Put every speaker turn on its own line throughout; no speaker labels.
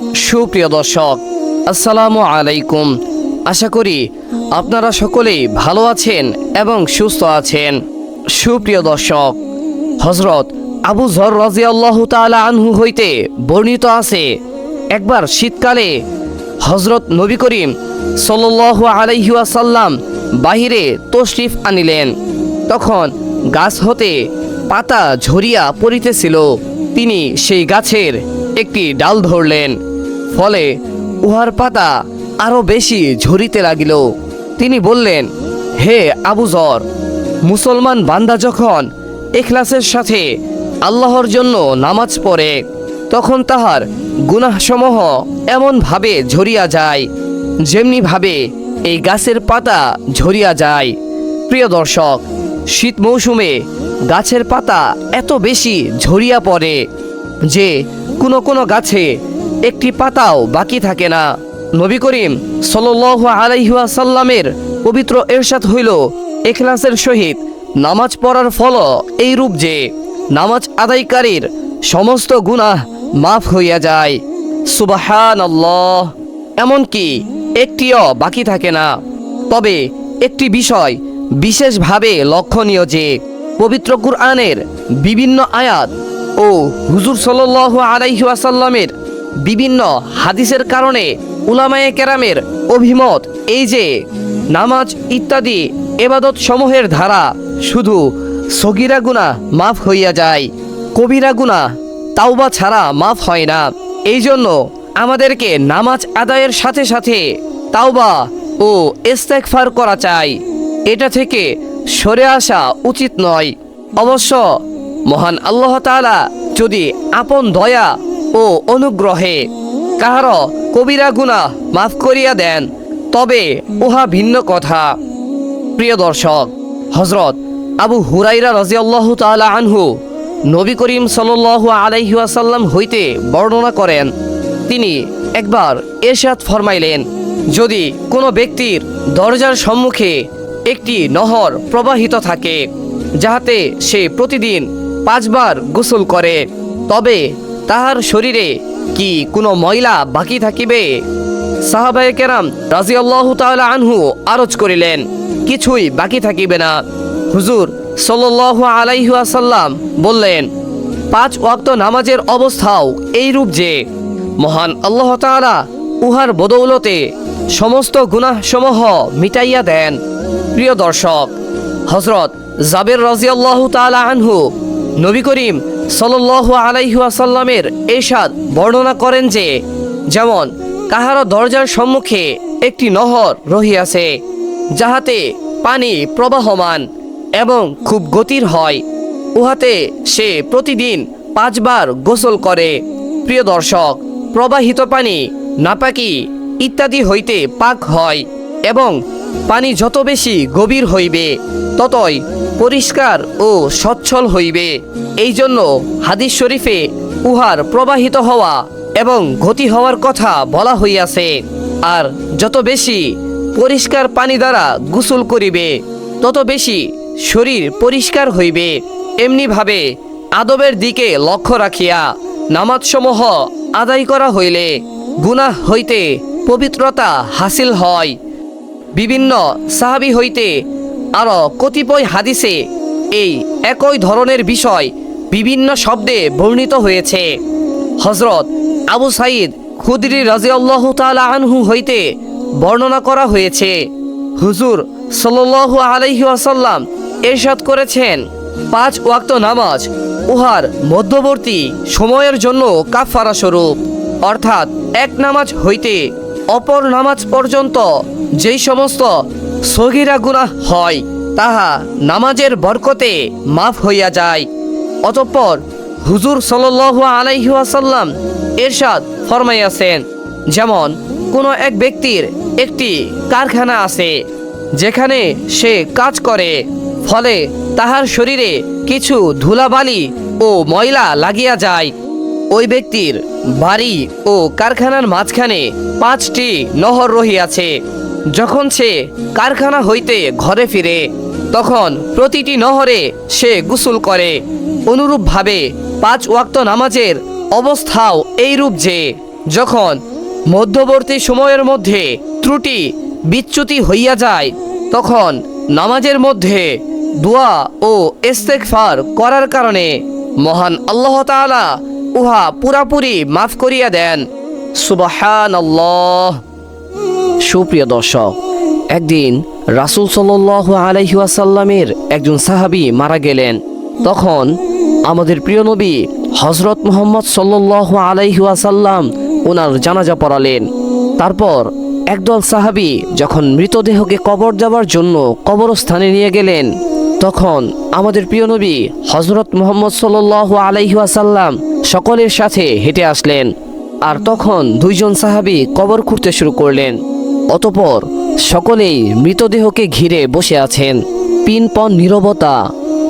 সুপ্রিয় দর্শক, আসসালামু আলাইকুম। আশা করি আপনারা সকলেই ভালো আছেন এবং সুস্থ আছেন। সুপ্রিয় দর্শক হজরত আবু জর রাজিয়াল্লাহ তাআলা আনহু হইতে বর্ণিত আছে, একবার শীতকালে হজরত নবী করিম সাল্লাল্লাহু আলাইহি ওয়াসাল্লাম বাহিরে তশরিফ আনিলেন। তখন গাছ হতে পাতা ঝরিয়া পড়িতেছিল, তিনি সেই গাছের একটি ডাল ধরলেন। ফলে উহার পাতা আরও বেশি ঝরিতে লাগিল। তিনি বললেন, হে আবুজর মুসলমান বান্দা যখন এখলাসের সাথে আল্লাহর জন্য নামাজ পড়ে, তখন তাহার গুনাহসমূহ এমনভাবে ঝরিয়া যায়, যেমনিভাবে এই গাছের পাতা ঝরিয়া যায়। প্রিয় দর্শক, শীত মৌসুমে গাছের পাতা এত বেশি ঝরিয়া পড়ে যে কোনো কোনো গাছে একটি পাতাও বাকি থাকে না। নবী করিম সাল্লাল্লাহু আলাইহি ওয়াসাল্লামের পবিত্র এরশাদ হইল এখলাসের সহিত নামাজ পড়ার ফল এই রূপ যে, নামাজ আদায়কারীর সমস্ত গুনাহ মাফ হইয়া যায়। সুবাহান আল্লাহ এমনকি একটিও বাকি থাকে না। তবে একটি বিষয় বিশেষভাবে লক্ষণীয় যে, পবিত্র কুরআনের বিভিন্ন আয়াত ও হুজুর সাল্লাল্লাহু আলাইহি ওয়াসাল্লামের বিভিন্ন হাদিসের কারণে উলামায়ে কেরামের অভিমত এই যে নামাজ ইত্যাদি এবাদত সমূহের ধারা শুধু সগিরা গুনা মাফ হইয়া যায়, কবিরা গুনা তাওবা ছাড়া মাফ হয় না। এই জন্য আমাদেরকে নামাজ আদায়ের সাথে সাথে তাওবা ও ইস্তেগফার করা চাই। এটা থেকে সরে আসা উচিত নয়। অবশ্য মহান আল্লাহ তাআলা যদি আপন দয়া ও অনুগ্রহে। কাহার কবিরা গুনাহ মাফ করিয়া দেন, তবে উহা ভিন্ন কথা। প্রিয় দর্শক হজরত আবু হুরাইরা রাজিয়াল্লাহু তাআলা আনহু নবী করিম সাল্লাল্লাহু আলাইহি ওয়াসাল্লাম হইতে বর্ণনা করেন। তিনি একবার এরশাদ ফরমাইলেন, যদি কোনো ব্যক্তির দরজার সম্মুখে একটি নহর প্রবাহিত থাকে, যাহাতে সে প্রতিদিন পাঁচবার গোসল করে, তবে তাহার শরীরে কি কোনো ময়লা বাকি থাকিবে? সাহাবায়ে কেরাম রাজিয়াল্লাহু তাআলা আনহু আরজ করিলেন, কিছুই বাকি থাকিবে না। হুজুর সাল্লাল্লাহু আলাইহি ওয়াসাল্লাম বললেন, পাঁচ ওয়াক্ত নামাজের অবস্থাও এই রূপ যে, মহান আল্লাহ তাআলা উহার বদৌলতে সমস্ত গুনাহ সমূহ মিটাইয়া দেন। প্রিয় দর্শক হজরত জাবের রাজিয়াল্লাহু তাআলা আনহু নবী করিম সাল্লাল্লাহু আলাইহি ওয়াসাল্লামের এরশাদ বর্ণনা করেন যে, যেমন, কাহারও দরজার সম্মুখে একটি নহর রহিয়াছে, যাহাতে পানি প্রবাহমান এবং খুব গতির হয়। উহাতে সে প্রতিদিন পাঁচবার গোসল করে। প্রিয় দর্শক, প্রবাহিত পানি নাপাকি ইত্যাদি হইতে পাক হয় এবং পানি যত বেশি গভীর হইবে, ততই পরিষ্কার ও সচ্ছল হইবে। এই জন্য হাদিস শরীফে উহার প্রবাহিত হওয়া এবং গতি হওয়ার কথা বলা হইয়াছে। আর যত বেশি পরিষ্কার পানি দ্বারা গোসল করিবে, তত বেশি শরীর পরিষ্কার হইবে। এমনিভাবে আদবের দিকে লক্ষ্য রাখিয়া নামাজসমূহ আদায় করা হইলে গুনাহ হইতে পবিত্রতা হাসিল হয়। বিভিন্ন সাহাবি হইতে আরও কতিপয় হাদিসে এই একই ধরনের বিষয় বিভিন্ন শব্দে বর্ণিত হয়েছে। হজরত আবু সাইদ খুদরি রাজিয়াল্লাহ তাআলা আনহু হইতে বর্ণনা করা হয়েছে, হুজুর সাল্লাল্লাহু আলাইহি ওয়াসাল্লাম এরশাদ করেছেন, পাঁচ ওয়াক্ত নামাজ উহার মধ্যবর্তী সময়ের জন্য কাফারা স্বরূপ। অর্থাৎ এক নামাজ হইতে অপর নামাজ পর্যন্ত যেই সমস্ত সগিরা গুনাহ হয়, তাহা নামাজের বরকতে মাফ হইয়া যায়। অতঃপর হুজুর সাল্লাল্লাহু আলাইহি ওয়াসাল্লাম এরশাদ ফরমাইয়াছেন, যেমন কোনো এক ব্যক্তির একটি কারখানা আছে, যেখানে সে কাজ করে, ফলে তাহার শরীরে কিছু ধুলাবালি ও ময়লা লাগিয়া যায়। ওই ব্যক্তির বাড়ি ও কারখানার মাঝখানে পাঁচটি নহর রহিয়াছে। যখন সে কারখানা হইতে ঘরে ফিরে, তখন প্রতিটি নহরে সে গোসল করে। অনুরূপভাবে পাঁচ ওয়াক্ত নামাজের অবস্থাও এইরূপ যে, যখন মধ্যবর্তী সময়ের মধ্যে ত্রুটি, বিচ্যুতি হইয়া যায়, তখন নামাজের মধ্যে দোয়া ও ইস্তেগফার করার কারণে মহান আল্লাহ তাআলা উহা পুরাপুরি মাফ করিয়া দেন। সুবাহান আল্লাহ সুপ্রিয় দর্শক, একদিন রাসুল সাল আলাইহাসাল্লামের একজন সাহাবী মারা গেলেন। তখন আমাদের প্রিয় নবী হজরত মোহাম্মদ সাল্লাহ আলাইহাসাল্লাম ওনার জানাজা পড়ালেন। তারপর একদল সাহাবী যখন মৃতদেহকে কবর দেওয়ার জন্য কবরস্থানে নিয়ে গেলেন, তখন আমাদের প্রিয় নবী হজরত মোহাম্মদ সাল্লাহ আলাইহাসাল্লাম সকলের সাথে হেঁটে আসলেন। আর তখন দুইজন সাহাবী কবর খুঁড়তে শুরু করলেন। অতপর সকলেই মৃতদেহকে ঘিরে বসে আছেন। পিনপন নীরবতা,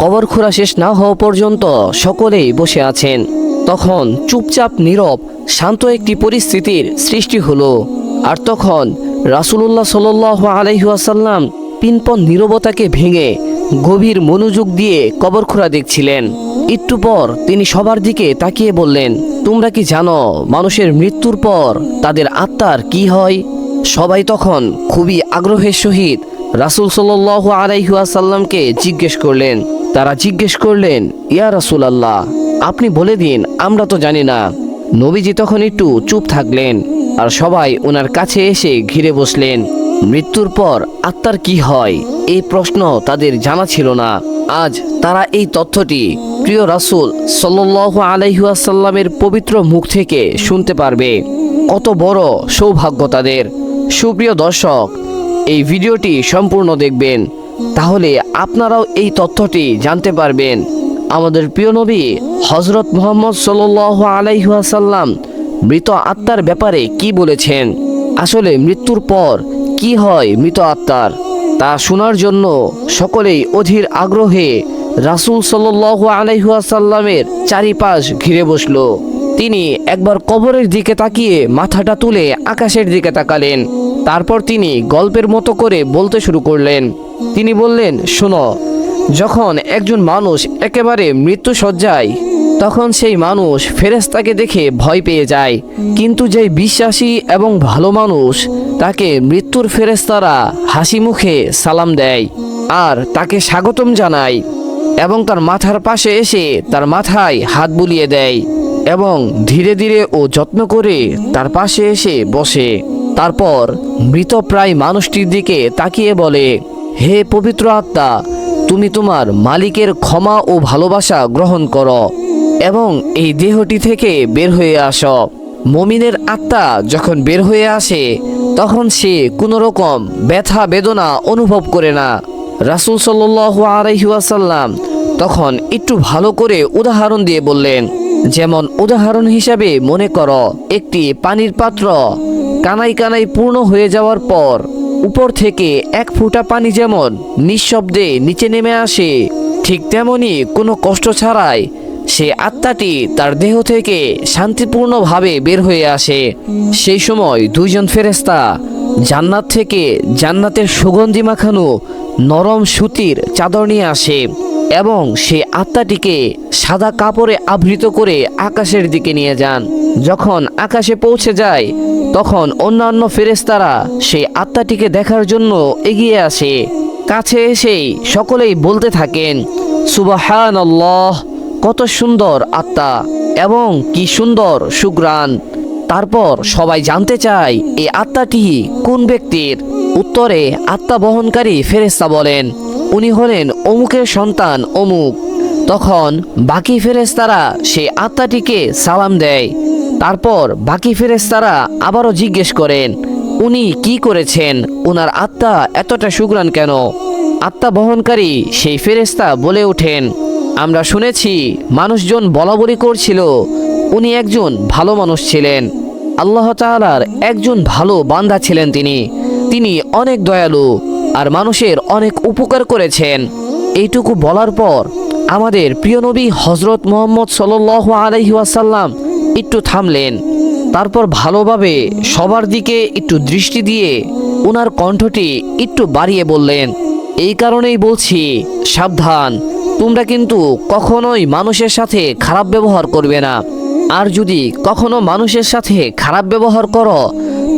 কবর খোঁড়া শেষ না হওয়া পর্যন্ত সকলেই বসে আছেন। তখন চুপচাপ নীরব, শান্ত একটি পরিস্থিতির সৃষ্টি হলো। আর তখন রাসূলুল্লাহ সাল্লাহ আলহিহাসাল্লাম পিনপন নীরবতাকে ভেঙে গভীর মনোযোগ দিয়ে কবর খোঁড়া দেখছিলেন। একটু পর তিনি সবার দিকে তাকিয়ে বললেন, তোমরা কি জানো মানুষের মৃত্যুর পর তাদের আত্মার কি হয়? সবাই তখন খুবই আগ্রহের সহিত রাসুল সাল্লাহ আলাইহাসাল্লামকে জিজ্ঞেস করলেন, তারা জিজ্ঞেস করলেন, ইয়া রাসুল আল্লাহ আপনি বলে দিন, আমরা তো জানি না। নবীজি তখন একটু চুপ থাকলেন আর সবাই ওনার কাছে এসে ঘিরে বসলেন, মৃত্যুর পর আত্মার কি হয়? এই প্রশ্ন তাদের জানা ছিল না। আজ তারা এই তথ্যটি প্রিয় রাসুল সাল্লাহ আলাইহাসাল্লামের পবিত্র মুখ থেকে শুনতে পারবে। কত বড় সৌভাগ্য তাদের। সুপ্রিয় দর্শক, এই ভিডিওটি সম্পূর্ণ দেখবেন। তাহলে আপনারাও এই তথ্যটি জানতে পারবেন। আমাদের প্রিয় নবী হজরত মোহাম্মদ সাল্লাহ আলাইহাসাল্লাম মৃত আত্মার ব্যাপারে কি বলেছেন? আসলে মৃত্যুর পর কি হয় মৃত আত্মার? তা শোনার জন্য সকলেই অধীর আগ্রহে রাসূল সাল্লাল্লাহু আলাইহাসাল্লামের চারিপাশ ঘিরে বসল। তিনি একবার কবরের দিকে তাকিয়ে মাথাটা তুলে আকাশের দিকে তাকালেন। তারপর তিনি গল্পের মতো করে বলতে শুরু করলেন। তিনি বললেন, শোনো, যখন একজন মানুষ একেবারে মৃত্যু সজ্জায় তখন সেই মানুষ ফেরেস্তাকে দেখে ভয় পেয়ে যায়। কিন্তু যে বিশ্বাসী এবং ভালো মানুষ, তাকে মৃত্যুর ফেরেস্তারা হাসি মুখে সালাম দেয় আর তাকে স্বাগতম জানায় এবং তার মাথার পাশে এসে তার মাথায় হাত বুলিয়ে দেয়। এবং ধীরে ধীরে ও যত্ন করে তার পাশে এসে বসে। তারপর মৃতপ্রায় মানুষটির দিকে তাকিয়ে বলে, হে পবিত্র আত্মা, তুমি তোমার মালিকের ক্ষমা ও ভালোবাসা গ্রহণ করো এবং এই দেহটি থেকে বের হয়ে আসো। মমিনের আত্মা যখন বের হয়ে আসে, তখন সে কোনো রকম ব্যথা, বেদনা অনুভব করে না। রাসুল সাল্লাহ আলহিউসাল্লাম তখন একটু ভালো করে উদাহরণ দিয়ে বললেন যেমন উদাহরণ হিসাবে মনে করো, একটি পানির পাত্র কানাই কানাই পূর্ণ হয়ে যাওয়ার পর উপর থেকে এক ফোঁটা পানি যেমন নিঃশব্দে নিচে নেমে আসে, ঠিক তেমনি কোনো কষ্ট ছাড়াই সে আত্মাটি তার দেহ থেকে শান্তিপূর্ণভাবে বের হয়ে আসে। সেই সময় দুইজন ফেরেস্তা জান্নাত থেকে জান্নাতের সুগন্ধি মাখানো নরম সুতির চাদর নিয়ে আসে। এবং সে আত্মাটিকে সাদা কাপড়ে আবৃত করে আকাশের দিকে নিয়ে যান। যখন আকাশে পৌঁছে যায়, তখন অন্যান্য ফেরেস্তারা সেই আত্মাটিকে দেখার জন্য এগিয়ে আসে। কাছে এসেই সকলেই বলতে থাকেন সুবাহান কত সুন্দর আত্মা এবং কি সুন্দর সুগ্রাণ তারপর সবাই জানতে চায় এই আত্মাটি কোন ব্যক্তির? উত্তরে আত্মা বহনকারী ফেরেস্তা বলেন উনি হলেন অমুকের সন্তান অমুক। তখন বাকি ফেরেস্তারা সেই আত্মাটিকে সালাম দেয়। তারপর বাকি ফেরেস্তারা আবারও জিজ্ঞেস করেন, উনি কি করেছেন? ওনার আত্মা এতটা সুগ্রাণ কেন? আত্মা বহনকারী সেই ফেরেস্তা বলে ওঠেন, আমরা শুনেছি মানুষজন বলা বলি করছিল, উনি একজন ভালো মানুষ ছিলেন। আল্লাহ তাআলার একজন ভালো বান্দা ছিলেন তিনি। তিনি অনেক দয়ালু। আর মানুষের অনেক উপকার করেছেন। এইটুকু বলার পর আমাদের প্রিয় নবী হজরত মোহাম্মদ সাল আলহি ওয়াসাল্লাম একটু থামলেন। তারপর ভালোভাবে সবার দিকে একটু দৃষ্টি দিয়ে ওনার কণ্ঠটি একটু বাড়িয়ে বললেন, এই কারণেই বলছি, সাবধান। তোমরা কিন্তু কখনোই মানুষের সাথে খারাপ ব্যবহার করবে না। আর যদি কখনো মানুষের সাথে খারাপ ব্যবহার করো,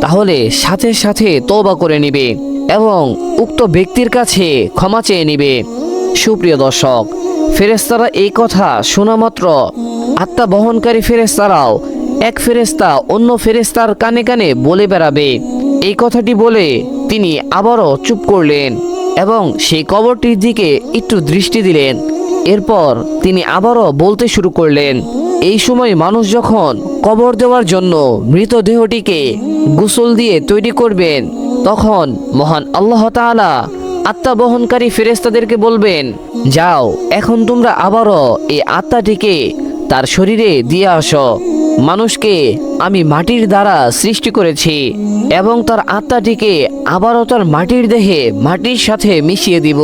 তাহলে সাথে সাথে তওবা করে নিবে। এবং উক্ত ব্যক্তির কাছে ক্ষমা চেয়ে নিবে। সুপ্রিয় দর্শক ফেরেস্তারা এই কথা শোনা মাত্র আত্মা বহনকারী ফেরেস্তারাও এক ফেরেস্তা অন্য ফেরেস্তার কানে কানে বলে বেড়াবে। এই কথাটি বলে তিনি আবারও চুপ করলেন এবং সেই কবরটির দিকে একটু দৃষ্টি দিলেন। এরপর তিনি আবারও বলতে শুরু করলেন, এই সময় মানুষ যখন কবর দেওয়ার জন্য মৃতদেহটিকে গোসল দিয়ে তৈরি করবেন তখন মহান আল্লাহ তাআলা আত্মা বহনকারী ফেরেস্তাদেরকে বলবেন, যাও, এখন তোমরা আবারও এই আত্মাটিকে তার শরীরে দিয়ে আসো। মানুষকে আমি মাটির দ্বারা সৃষ্টি করেছি এবং তার আত্মাটিকে আবারও তার মাটির দেহে মাটির সাথে মিশিয়ে দিব।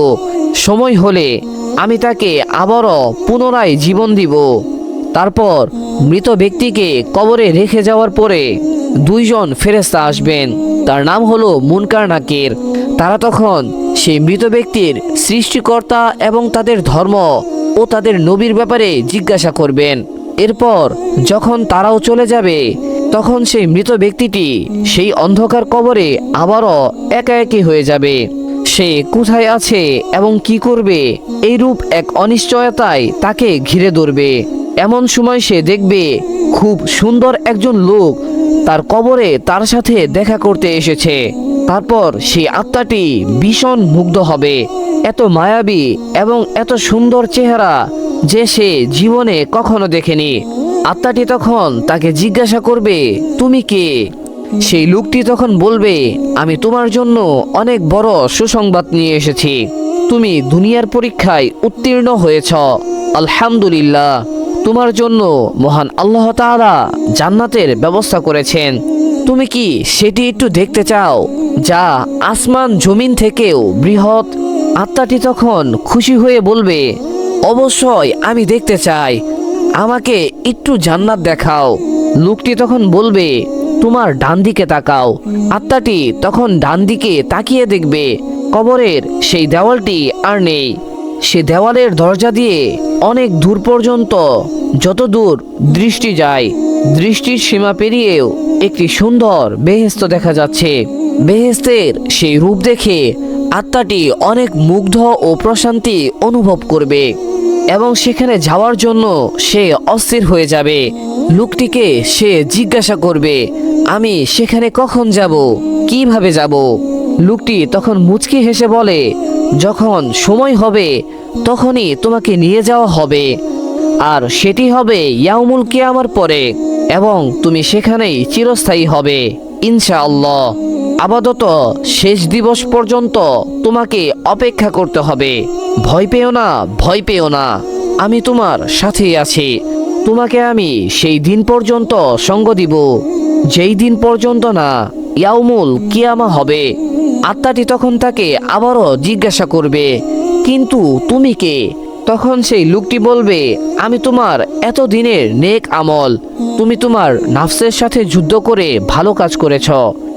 সময় হলে আমি তাকে আবারও পুনরায় জীবন দিব। তারপর মৃত ব্যক্তিকে কবরে রেখে যাওয়ার পরে দুইজন ফেরেস্তা আসবেন। তার নাম হলো মুনকার নাকির। তারা তখন সেই মৃত ব্যক্তির সৃষ্টিকর্তা এবং তাদের ধর্ম ও তাদের নবীর ব্যাপারে জিজ্ঞাসা করবেন। এরপর যখন তারাও চলে যাবে, তখন সেই মৃত ব্যক্তিটি সেই অন্ধকার কবরে আবারও একা একই হয়ে যাবে। সে কোথায় আছে এবং কি করবে, এইরূপ এক অনিশ্চয়তায় তাকে ঘিরে ধরবে। এমন সময় সে দেখবে, খুব সুন্দর একজন লোক তার কবরে তার সাথে দেখা করতে এসেছে। তারপর সেই আত্মাটি ভীষণ মুগ্ধ হবে। এত মায়াবী এবং এত সুন্দর চেহারা যে সে জীবনে কখনো দেখেনি। আত্মাটি তখন তাকে জিজ্ঞাসা করবে, তুমি কে? সেই লোকটি তখন বলবে, আমি তোমার জন্য অনেক বড় সুসংবাদ নিয়ে এসেছি। তুমি দুনিয়ার পরীক্ষায় উত্তীর্ণ হয়েছ। আলহামদুলিল্লাহ। তোমার জন্য মহান আল্লাহ তাআলা জান্নাতের ব্যবস্থা করেছেন। তুমি কি সেটি একটু দেখতে চাও? যা আসমান জমিন থেকেও বৃহৎ। আত্মাটি তখন খুশি হয়ে বলবে, অবশ্যই আমি দেখতে চাই। আমাকে একটু জান্নাত দেখাও। লোকটি তখন বলবে, তোমার ডান দিকে তাকাও। আত্মাটি তখন ডান দিকে তাকিয়ে দেখবে, কবরের সেই দেওয়ালটি আর নেই। সে দেওয়ালের দরজা দিয়ে অনেক দূর পর্যন্ত যত দূর দৃষ্টি যায়, দৃষ্টির সীমা পেরিয়েও একটি সুন্দর বেহেস্ত দেখা যাচ্ছে। বেহেস্তের সেই রূপ দেখে আত্মাটি অনেক মুগ্ধ ও প্রশান্তি অনুভব করবে এবং সেখানে যাওয়ার জন্য সে অস্থির হয়ে যাবে। লোকটিকে সে জিজ্ঞাসা করবে, আমি সেখানে কখন যাব? কীভাবে যাব? লোকটি তখন মুচকি হেসে বলে যখন সময় হবে, তখনই তোমাকে নিয়ে যাওয়া হবে। আর সেটি হবে ইয়াউমুল কিয়ামার পরে, এবং তুমি সেখানেই চিরস্থায়ী হবে, ইনশাআল্লাহ। আপাতত শেষ দিবস পর্যন্ত তোমাকে অপেক্ষা করতে হবে। ভয় পেও না, ভয় পেও না। আমি তোমার সাথেই আছি। তোমাকে আমি সেই দিন পর্যন্ত সঙ্গ দিব। যেই দিন পর্যন্ত না, ইয়াউমুল কিয়ামা হবে। আত্মাটি তখন তাকে আবারও জিজ্ঞাসা করবে, কিন্তু তুমি কে? তখন সেই লোকটি বলবে, আমি তোমার এত দিনের নেক আমল। তুমি তোমার নাফসের সাথে যুদ্ধ করে ভালো কাজ করেছ।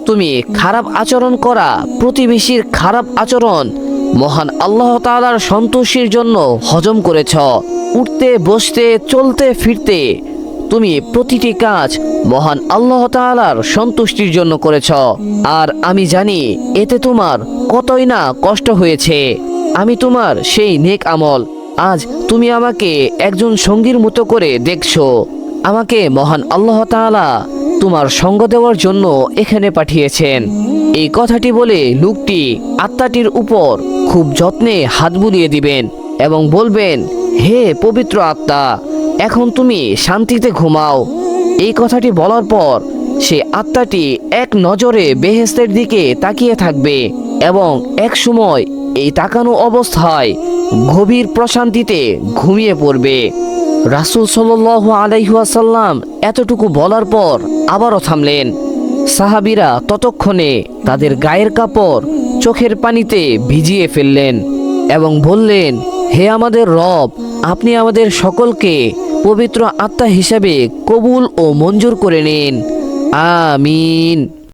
তুমি খারাপ আচরণ করা প্রতিবেশীর খারাপ আচরণ মহান আল্লাহ তাআলার সন্তোষীর জন্য হজম করেছ। উঠতে, বসতে, চলতে, ফিরতে তুমি প্রতিটি কাজ মহান আল্লাহ তাআলার সন্তুষ্টির জন্য করেছ। আর আমি জানি এতে তোমার কতই না কষ্ট হয়েছে। আমি তোমার সেই নেক আমল। আজ তুমি আমাকে একজন সঙ্গীর মতো করে দেখছ। আমাকে মহান আল্লাহ তাআলা তোমার সঙ্গ দেওয়ার জন্য এখানে পাঠিয়েছেন। এই কথাটি বলে লোকটি আত্মাটির উপর খুব যত্নে হাত বুলিয়ে দিবেন এবং বলবেন, হে পবিত্র আত্মা এখন তুমি শান্তিতে ঘুমাও। এই কথাটি বলার পর সে আত্মাটি এক নজরে বেহেস্তের দিকে তাকিয়ে থাকবে এবং এক সময় এই তাকানো অবস্থায় গভীর প্রশান্তিতে ঘুমিয়ে পড়বে। রাসুল সাল আলাইহাসাল্লাম এতটুকু বলার পর আবারও থামলেন। সাহাবিরা ততক্ষণে তাদের গায়ের কাপড় চোখের পানিতে ভিজিয়ে ফেললেন এবং বললেন, হে আমাদের রব আপনি আমাদের সকলকে পবিত্র আত্মা হিসাবে কবুল ও মঞ্জুর করে নিন। আমিন।